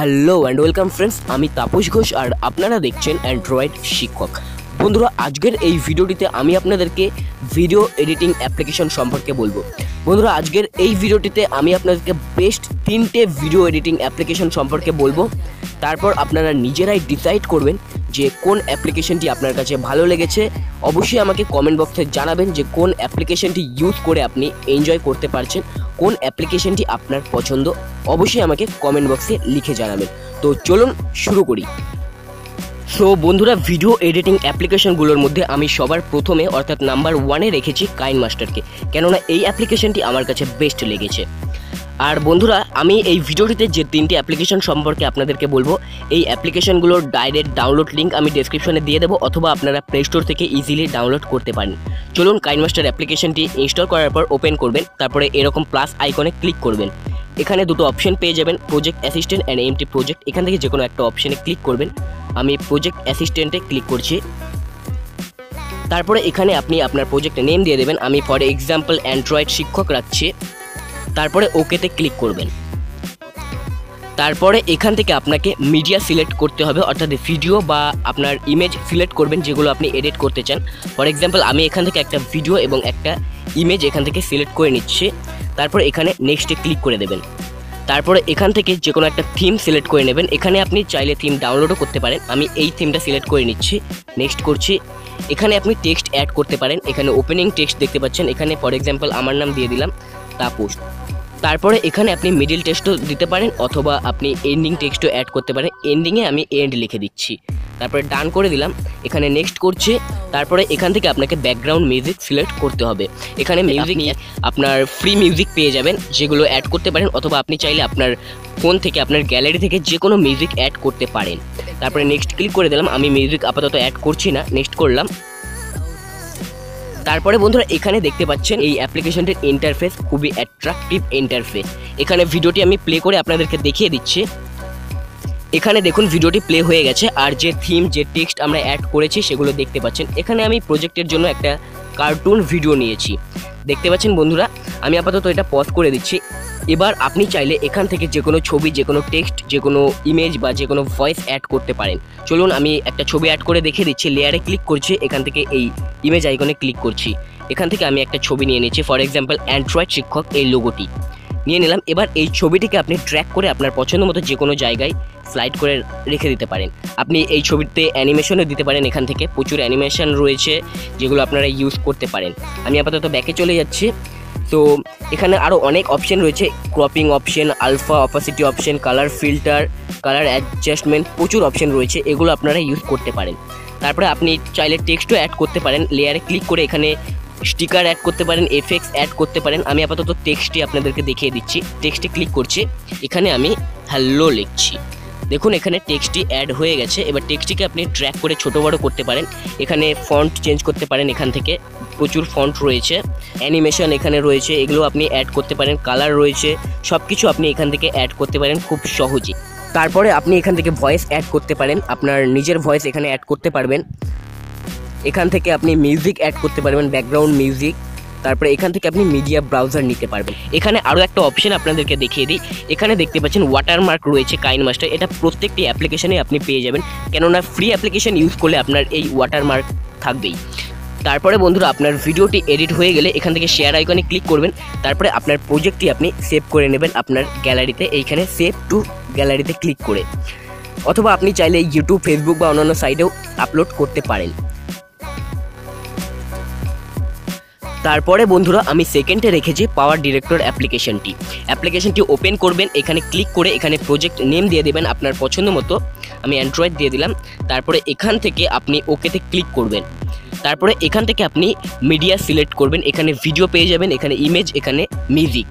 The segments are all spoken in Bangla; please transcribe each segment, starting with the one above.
হ্যালো অ্যান্ড ওয়েলকাম ফ্রেন্ডস আমি তাপস ঘোষ আর আপনারা দেখছেন অ্যান্ড্রয়েড শিক্ষক। বন্ধুরা, আজকের এই ভিডিওটিতে আমি আপনাদেরকে ভিডিও এডিটিং অ্যাপ্লিকেশন সম্পর্কে বলব। বন্ধুরা, আজকের এই ভিডিওটিতে আমি আপনাদেরকে বেস্ট তিনটে ভিডিও এডিটিং অ্যাপ্লিকেশন সম্পর্কে বলব। তারপর আপনারা নিজেরাই ডিসাইড করবেন যে কোন অ্যাপ্লিকেশনটি আপনার কাছে ভালো লেগেছে, অবশ্যই আমাকে কমেন্ট বক্সে জানাবেন যে কোন অ্যাপ্লিকেশনটি ইউজ করে আপনি এনজয় করতে পারছেন, কোন অ্যাপ্লিকেশনটি আপনার পছন্দ, অবশ্যই আমাকে কমেন্ট বক্সে লিখে জানাবেন। তো চলুন শুরু করি। সো বন্ধুরা ভিডিও এডিটিং অ্যাপ্লিকেশনগুলোর মধ্যে আমি সবার প্রথমে, অর্থাৎ নাম্বার ওয়ানে রেখেছি কাইন মাস্টারকে কেননা এই অ্যাপ্লিকেশনটি আমার কাছে বেস্ট লেগেছে। আর বন্ধুরা, আমি এই ভিডিওটিতে যে তিনটি অ্যাপ্লিকেশন সম্পর্কে আপনাদেরকে বলব, এই অ্যাপ্লিকেশনগুলোর ডাইরেক্ট ডাউনলোড লিঙ্ক আমি ডেসক্রিপশনে দিয়ে দেবো অথবা আপনারা প্লে স্টোর থেকে ইজিলি ডাউনলোড করতে পারেন। চলুন কাইনমাস্টার অ্যাপ্লিকেশনটি ইনস্টল করার পর ওপেন করবেন, তারপরে এরকম প্লাস আইকনে ক্লিক করবেন। এখানে দুটো অপশন পেয়ে যাবেন project assistant and MT project এখান থেকে যে কোনো একটা অপশনে ক্লিক করবেন। আমি প্রজেক্ট অ্যাসিস্ট্যান্টে ক্লিক করছি। তারপরে এখানে আপনি আপনার প্রজেক্টের নেম দিয়ে দেবেন। আমি ফর এক্সাম্পল অ্যান্ড্রয়েড শিক্ষক রাখছি। তারপরে ওকেতে ক্লিক করবেন। তারপরে এখান থেকে আপনাকে মিডিয়া সিলেক্ট করতে হবে, অর্থাৎ ভিডিও বা আপনার ইমেজ সিলেক্ট করবেন যেগুলো আপনি এডিট করতে চান। ফর এক্সাম্পল আমি এখান থেকে একটা ভিডিও এবং একটা ইমেজ এখান থেকে সিলেক্ট করে নিচ্ছি। তারপর এখানে নেক্সটে ক্লিক করে দেবেন। তারপরে এখান থেকে যে কোনো একটা থিম সিলেক্ট করে নেবেন। এখানে আপনি চাইলে থিম ডাউনলোডও করতে পারেন। আমি এই থিমটা সিলেক্ট করে নিচ্ছি। নেক্সট করছি। এখানে আপনি টেক্সট অ্যাড করতে পারেন। এখানে ওপেনিং টেক্সট দেখতে পাচ্ছেন। এখানে ফর এক্সাম্পল আমার নাম দিয়ে দিলাম, তাপস। তারপরে এখানে আপনি মিডিল টেক্সটও দিতে পারেন অথবা আপনি এন্ডিং টেক্সটও অ্যাড করতে পারেন। এন্ডিংয়ে আমি এন্ড লিখে দিচ্ছি। তারপরে ডান করে দিলাম। এখানে নেক্সট করছে। তারপরে এখান থেকে আপনাকে ব্যাকগ্রাউন্ড মিউজিক সিলেক্ট করতে হবে। এখানে মিউজিক আপনার ফ্রি মিউজিক পেয়ে যাবেন। যেগুলো অ্যাড করতে পারেন অথবা আপনি চাইলে আপনার ফোন থেকে আপনার গ্যালারি থেকে যে কোনো মিউজিক অ্যাড করতে পারেন। তারপরে নেক্সট ক্লিক করে দিলাম। আমি মিউজিক আপাতত অ্যাড করছি না। নেক্সট করলাম। তারপরে বন্ধুরা এখানে দেখতে পাচ্ছেন এই অ্যাপ্লিকেশনটির ইন্টারফেস খুবই অ্যাট্রাকটিভ ইন্টারফেস এখানে ভিডিওটি আমি প্লে করে আপনাদেরকে দেখিয়ে দিচ্ছি। এখানে দেখুন ভিডিওটি প্লে হয়ে গেছে, আর যে থিম যে টেক্সট আমরা অ্যাড করেছি সেগুলো দেখতে পাচ্ছেন। এখানে আমি প্রজেক্টের জন্য একটা কার্টুন ভিডিও নিয়েছি। দেখতে পাচ্ছেন বন্ধুরা, আমি আপাতত এটা পজ করে দিচ্ছি। এবার আপনি চাইলে এখান থেকে যে কোনো ছবি, যে কোনো টেক্সট যে কোনো ইমেজ বা যে কোনো ভয়েস অ্যাড করতে পারেন। চলুন আমি একটা ছবি অ্যাড করে দেখে দিচ্ছি। লেয়ারে ক্লিক করছি, এখান থেকে এই ইমেজ আইকনে ক্লিক করছি। এখান থেকে আমি একটা ছবি নিয়ে নিচ্ছি। ফর এক্সাম্পল অ্যান্ড্রয়েড শিক্ষক এই লোগোটি নিয়ে নিলাম। এবার এই ছবিটিকে আপনি ট্র্যাক করে আপনার পছন্দ মতো যে কোনো জায়গায় স্লাইড করে রেখে দিতে পারেন। আপনি এই ছবিতে অ্যানিমেশনও দিতে পারেন এখান থেকে। প্রচুর অ্যানিমেশন রয়েছে যেগুলো আপনারা ইউজ করতে পারেন। আমি আপাতত ব্যাকে চলে যাচ্ছি। তো এখানে আরও অনেক অপশন রয়েছে। Cropping option alpha opacity option colour filter colour adjustment প্রচুর অপশন রয়েছে। এগুলো আপনারা ইউজ করতে পারেন। তারপরে আপনি চাইলে টেক্সটও অ্যাড করতে পারেন। লেয়ারে ক্লিক করে এখানে স্টিকার অ্যাড করতে পারেন এফেক্টস অ্যাড করতে পারেন। আমি আপাতত টেক্সটটি আপনাদেরকে দেখিয়ে দিচ্ছি। টেক্সটে ক্লিক করছি। এখানে আমি হ্যালো লিখছি। দেখুন, এখানে টেক্সটটি অ্যাড হয়ে গেছে। এবার টেক্সটটিকে আপনি ট্র্যাক করে ছোটো বড়ো করতে পারেন। এখানে ফন্ট চেঞ্জ করতে পারেন এখান থেকে। প্রচুর ফন্ট রয়েছে। অ্যানিমেশন এখানে রয়েছে। এগুলো আপনি অ্যাড করতে পারেন। কালার রয়েছে। সব কিছু আপনি এখান থেকে অ্যাড করতে পারেন খুব সহজে তারপরে আপনি এখান থেকে ভয়েস অ্যাড করতে পারেন। আপনার নিজের ভয়েস এখানে অ্যাড করতে পারবেন। এখান থেকে আপনি মিউজিক অ্যাড করতে পারবেন। ব্যাকগ্রাউন্ড মিউজিক তারপরে এখান থেকে আপনি মিডিয়া ব্রাউজার নিতে পারবেন। এখানে আরও একটা অপশন আপনাদেরকে দেখিয়ে দিই। এখানে দেখতে পাচ্ছেন ওয়াটারমার্ক রয়েছে কাইন মাস্টার। এটা প্রত্যেকটি অ্যাপ্লিকেশনে আপনি পেয়ে যাবেন। কেননা ফ্রি অ্যাপ্লিকেশন ইউজ করলে আপনার এই ওয়াটারমার্ক থাকবেই। তারপরে বন্ধুরা, আপনার ভিডিওটি এডিট হয়ে গেলে এখান থেকে শেয়ার আইকনে ক্লিক করবেন। তারপরে আপনার প্রজেক্টটি আপনি সেভ করে নেবেন আপনার গ্যালারিতে এইখানে সেভ টু গ্যালারিতে ক্লিক করে। অথবা আপনি চাইলে ইউটিউব ফেসবুক বা অন্যান্য সাইটেও আপলোড করতে পারেন। তারপরে বন্ধুরা আমি সেকেন্ডে রেখেছি পাওয়ার ডিরেক্টর অ্যাপ্লিকেশনটি অ্যাপ্লিকেশনটি ওপেন করবেন, এখানে ক্লিক করে এখানে প্রজেক্ট নেম দিয়ে দেবেন আপনার পছন্দ মতো। আমি অ্যান্ড্রয়েড দিয়ে দিলাম। তারপরে এখান থেকে আপনি ওকেতে ক্লিক করবেন। তারপরে এখান থেকে আপনি মিডিয়া সিলেক্ট করবেন। এখানে ভিডিও পেয়ে যাবেন, এখানে ইমেজ এখানে মিউজিক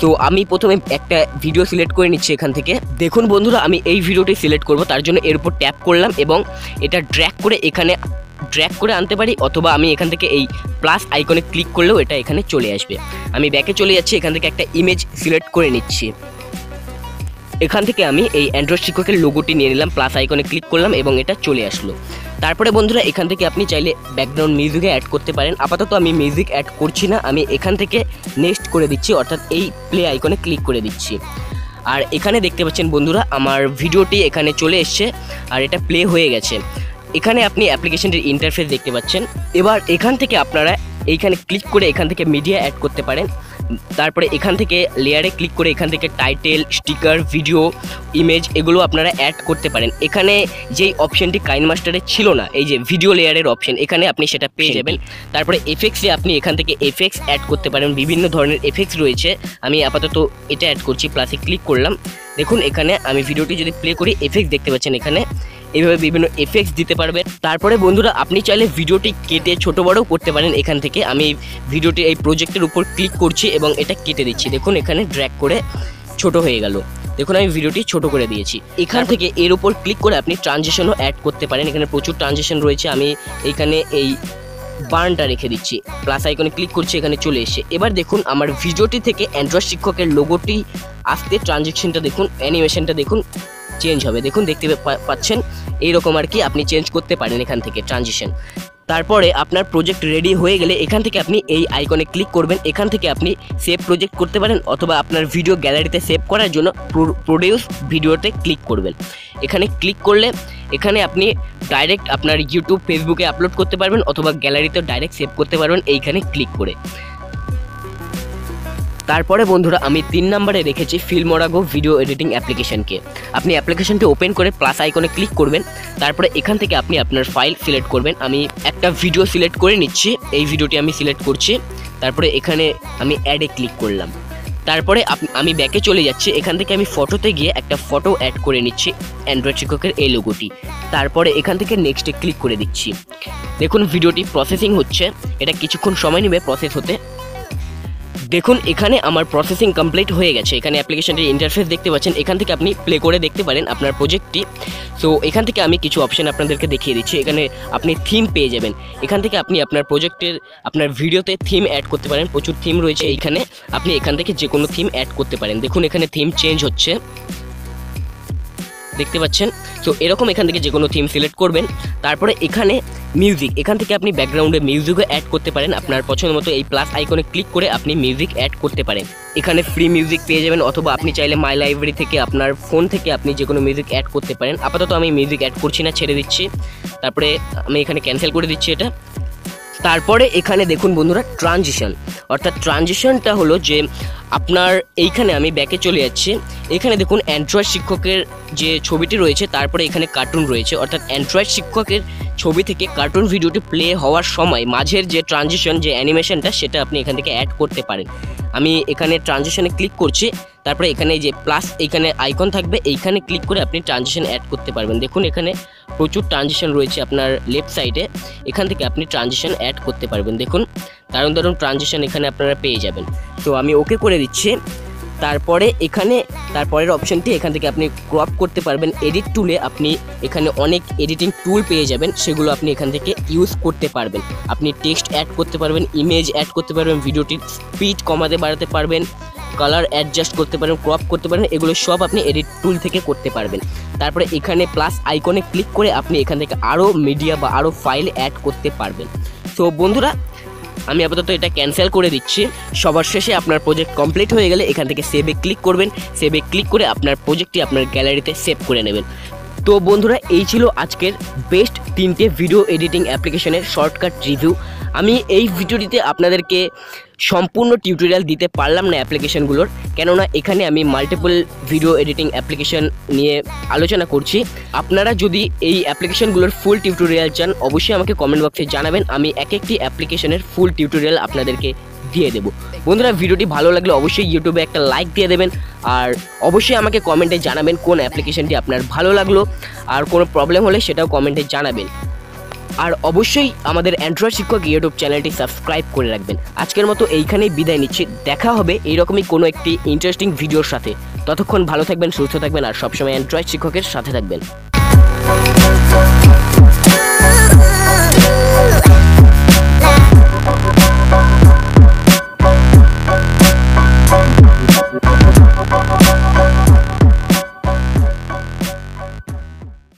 তো আমি প্রথমে একটা ভিডিও সিলেক্ট করে নিচ্ছি এখান থেকে। দেখুন বন্ধুরা, আমি এই ভিডিওটি সিলেক্ট করব, তার জন্য এর উপর ট্যাপ করলাম এবং এটা ড্র্যাক করে এখানে ড্র্যাক করে আনতে পারি অথবা আমি এখান থেকে এই প্লাস আইকনে ক্লিক করলেও এটা এখানে চলে আসবে। আমি ব্যাকে চলে যাচ্ছি, এখান থেকে একটা ইমেজ সিলেক্ট করে নিচ্ছি। এখান থেকে আমি এই অ্যান্ড্রয়েড শিক্ষকের লোগোটি নিয়ে নিলাম প্লাস আইকনে ক্লিক করলাম এবং এটা চলে আসলো। তারপরে বন্ধুরা, এখান থেকে আপনি চাইলে ব্যাকগ্রাউন্ড মিউজিকে অ্যাড করতে পারেন। আপাতত আমি মিউজিক অ্যাড করছি না, আমি এখান থেকে নেক্সট করে দিচ্ছি, অর্থাৎ এই প্লে আইকনে ক্লিক করে দিচ্ছি। আর এখানে দেখতে পাচ্ছেন বন্ধুরা, আমার ভিডিওটি এখানে চলে এসছে, আর এটা প্লে হয়ে গেছে। এখানে আপনি অ্যাপ্লিকেশনটির ইন্টারফেস দেখতে পাচ্ছেন। এবার এখান থেকে আপনারা এইখানে ক্লিক করে এখান থেকে মিডিয়া অ্যাড করতে পারেন। তারপরে এখান থেকে লেয়ারে ক্লিক করে এখান থেকে টাইটেল স্টিকার ভিডিও ইমেজ এগুলো আপনারা অ্যাড করতে পারেন। এখানে যেই অপশনটি কাইন মাস্টারে ছিল না এই যে ভিডিও লেয়ারের অপশন এখানে আপনি সেটা পেয়ে যাবেন। তারপরে এফেক্টসে আপনি এখান থেকে এফেক্টস অ্যাড করতে পারেন। বিভিন্ন ধরনের এফেক্টস রয়েছে। আমি আপাতত এটা অ্যাড করছি প্লাসে ক্লিক করলাম। দেখুন এখানে আমি ভিডিওটি যদি প্লে করি এফেক্টস দেখতে পাচ্ছেন এখানে। এইভাবে বিভিন্ন এফেক্টস দিতে পারবেন। তারপরে বন্ধুরা, আপনি চাইলে ভিডিওটি কেটে ছোট বড়ও করতে পারেন এখান থেকে। আমি ভিডিওটি এই প্রজেক্টের উপর ক্লিক করছি এবং এটা কেটে দিচ্ছি। দেখুন, এখানে ড্র্যাক করে ছোট হয়ে গেল। দেখুন, আমি ভিডিওটি ছোট করে দিয়েছি। এখান থেকে এর উপর ক্লিক করে আপনি ট্রানজেকশনও অ্যাড করতে পারেন। এখানে প্রচুর ট্রানজেকশন রয়েছে। আমি এখানে এই বার্নটা রেখে দিচ্ছি। প্লাস আইকনে ক্লিক করছি, এখানে চলে এসে। এবার দেখুন, আমার ভিডিওটি থেকে অ্যান্ড্রয়েড শিক্ষকের লোগোটি আসতে ট্রানজেকশনটা দেখুন অ্যানিমেশনটা দেখুন। চেঞ্জ হবে। দেখুন, দেখতে পাচ্ছেন? এইরকম আর কি আপনি চেঞ্জ করতে পারেন এখান থেকে ট্রানজিশন তারপরে আপনার প্রজেক্ট রেডি হয়ে গেলে এখান থেকে আপনি এই আইকনে ক্লিক করবেন। এখান থেকে আপনি সেভ প্রজেক্ট করতে পারেন অথবা আপনার ভিডিও গ্যালারিতে সেভ করার জন্য প্রোডিউস ভিডিওতে ক্লিক করবেন। এখানে ক্লিক করলে এখানে আপনি ডাইরেক্ট আপনার ইউটিউব ফেসবুকে আপলোড করতে পারবেন অথবা গ্যালারিতে ডাইরেক্ট সেভ করতে পারবেন। এইখানে ক্লিক করে। তারপরে বন্ধুরা, আমি তিন নম্বরে রেখেছি ফিল্মোরাগো ভিডিও এডিটিং অ্যাপ্লিকেশনকে। আপনি অ্যাপ্লিকেশনটি ওপেন করে প্লাস আইকনে ক্লিক করবেন, তারপরে এখান থেকে আপনি আপনার ফাইল সিলেক্ট করবেন। আমি একটা ভিডিও সিলেক্ট করে নিচ্ছি, এই ভিডিওটি আমি সিলেক্ট করছি, তারপরে এখানে আমি অ্যাডে ক্লিক করলাম। তারপরে আমি ব্যাকে চলে যাচ্ছি, এখান থেকে আমি ফটোতে গিয়ে একটা ফটো অ্যাড করে নিচ্ছি, অ্যান্ড্রয়েড শিক্ষকের এই লোগোটি। তারপরে এখান থেকে নেক্সটে ক্লিক করে দিচ্ছি। দেখুন, ভিডিওটি প্রসেসিং হচ্ছে, এটা কিছুক্ষণ সময় নেবে প্রসেস হতে। দেখুন, এখানে আমার প্রসেসিং কমপ্লিট হয়ে গেছে। এখানে অ্যাপ্লিকেশনটির ইন্টারফেস দেখতে পাচ্ছেন। এখান থেকে আপনি প্লে করে দেখতে পারেন আপনার প্রজেক্টটি সো এখান থেকে আমি কিছু অপশান আপনাদেরকে দেখিয়ে দিচ্ছি। এখানে আপনি থিম পেয়ে যাবেন। এখান থেকে আপনি আপনার প্রজেক্টের আপনার ভিডিওতে থিম অ্যাড করতে পারেন। প্রচুর থিম রয়েছে এইখানে। আপনি এখান থেকে যে কোনো থিম অ্যাড করতে পারেন। দেখুন, এখানে থিম চেঞ্জ হচ্ছে। দেখতে পাচ্ছেন? তো এরকম এখান থেকে যে কোনো থিম সিলেক্ট করবেন। তারপরে এখানে মিউজিক এখান থেকে আপনি ব্যাকগ্রাউন্ডে মিউজিকও অ্যাড করতে পারেন। আপনার পছন্দ মতো এই প্লাস আইকনে ক্লিক করে আপনি মিউজিক অ্যাড করতে পারেন। এখানে ফ্রি মিউজিক পেয়ে যাবেন অথবা আপনি চাইলে মাই লাইব্রেরি থেকে আপনার ফোন থেকে আপনি যে কোনো মিউজিক অ্যাড করতে পারেন। আপাতত আমি মিউজিক অ্যাড করছি না, ছেড়ে দিচ্ছি। তারপরে আমি এখানে ক্যান্সেল করে দিচ্ছি এটা। তারপরে এখানে দেখুন বন্ধুরা ট্রানজিশন অর্থাৎ ট্রানজিশনটা হলো যে আপনার এইখানে আমি ব্যাকে চলে যাচ্ছি। এখানে দেখুন অ্যান্ড্রয়েড শিক্ষকের যে ছবিটি রয়েছে, তারপরে এখানে কার্টুন রয়েছে। অর্থাৎ অ্যান্ড্রয়েড শিক্ষকের ছবি থেকে কার্টুন ভিডিওটি প্লে হওয়ার সময় মাঝের যে ট্রানজিশন যে অ্যানিমেশনটা সেটা আপনি এখান থেকে অ্যাড করতে পারেন। আমি এখানে ট্রানজিশনে ক্লিক করছি। তারপরে এখানে যে প্লাস এইখানে আইকন থাকবে, এইখানে ক্লিক করে আপনি ট্রানজিশন অ্যাড করতে পারবেন। দেখুন এখানে প্রচুর ট্রানজিশন রয়েছে আপনার লেফট সাইডে এখান থেকে আপনি ট্রানজিশন অ্যাড করতে পারবেন। দেখুন, দারুণ দারুণ ট্রানজিশন এখানে আপনারা পেয়ে যাবেন। তো আমি ওকে করে দিচ্ছি। তারপরে এখানে, তারপরের অপশনটি এখান থেকে আপনি ক্রপ করতে পারবেন। এডিট টুলে আপনি এখানে অনেক এডিটিং টুল পেয়ে যাবেন। সেগুলো আপনি এখান থেকে ইউজ করতে পারবেন। আপনি টেক্সট অ্যাড করতে পারবেন ইমেজ অ্যাড করতে পারবেন ভিডিওটির স্পিড কমাতে বাড়াতে পারবেন। কালার অ্যাডজাস্ট করতে পারেন ক্রপ করতে পারেন, এগুলো সব আপনি এডিট টুল থেকে করতে পারবেন। তারপরে এখানে প্লাস আইকনে ক্লিক করে আপনি এখান থেকে আরও মিডিয়া বা আরও ফাইল অ্যাড করতে পারবেন। তো বন্ধুরা, আমি আপাতত এটা ক্যান্সেল করে দিচ্ছি। সবার শেষে আপনার প্রজেক্ট কমপ্লিট হয়ে গেলে এখান থেকে সেভে ক্লিক করবেন। সেভে ক্লিক করে আপনার প্রজেক্টটি আপনার গ্যালারিতে সেভ করে নেবেন। তো বন্ধুরা, এই ছিল আজকের বেস্ট তিনটে ভিডিও এডিটিং অ্যাপ্লিকেশনের শর্টকাট রিভিউ আমি এই ভিডিওটিতে আপনাদেরকে সম্পূর্ণ টিউটোরিয়াল দিতে পারলাম না অ্যাপ্লিকেশনগুলোর কেননা এখানে আমি মাল্টিপল ভিডিও এডিটিং অ্যাপ্লিকেশন নিয়ে আলোচনা করছি। আপনারা যদি এই অ্যাপ্লিকেশনগুলোর ফুল টিউটোরিয়াল চান, অবশ্যই আমাকে কমেন্ট বক্সে জানাবেন। আমি এক একটি অ্যাপ্লিকেশনের ফুল টিউটোরিয়াল আপনাদেরকে দিয়ে দেবো বন্ধুরা ভিডিওটি ভালো লাগলে অবশ্যই ইউটিউবে একটা লাইক দিয়ে দেবেন আর অবশ্যই আমাকে কমেন্টে জানাবেন কোন অ্যাপ্লিকেশনটি আপনার ভালো লাগল আর কোনো প্রবলেম হলে সেটাও কমেন্টে জানাবেন আর অবশ্যই আমাদের অ্যান্ড্রয়েড শিক্ষক ইউটিউব চ্যানেলটি সাবস্ক্রাইব করে রাখবেন আজকের মতো এইখানেই বিদায় নিচ্ছি দেখা হবে এইরকমই কোনো একটি ইন্টারেস্টিং ভিডিওর সাথে ততক্ষণ ভালো থাকবেন সুস্থ থাকবেন আর সবসময় অ্যান্ড্রয়েড শিক্ষকের সাথে থাকবেন